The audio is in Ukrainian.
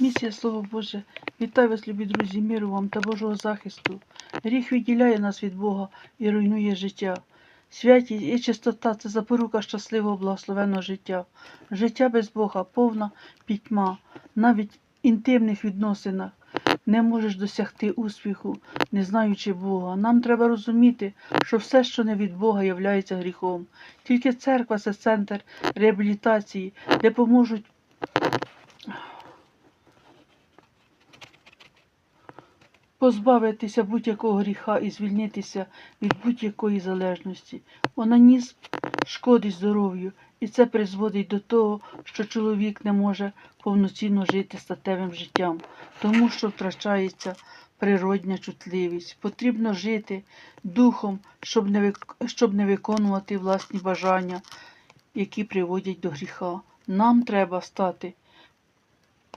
Місія Слово Боже, вітаю вас, любі друзі, миру вам та Божого захисту. Гріх відділяє нас від Бога і руйнує життя. Святість і чистота це запорука щасливого благословенного життя. Життя без Бога повна пітьма, навіть інтимних відносинах. Не можеш досягти успіху, не знаючи Бога. Нам треба розуміти, що все, що не від Бога, являється гріхом. Тільки церква це центр реабілітації, де поможуть позбавитися будь-якого гріха і звільнитися від будь-якої залежності. Онанізм шкодить здоров'ю, і це призводить до того, що чоловік не може повноцінно жити статевим життям, тому що втрачається природня чутливість. Потрібно жити духом, щоб не, щоб не виконувати власні бажання, які приводять до гріха. Нам треба стати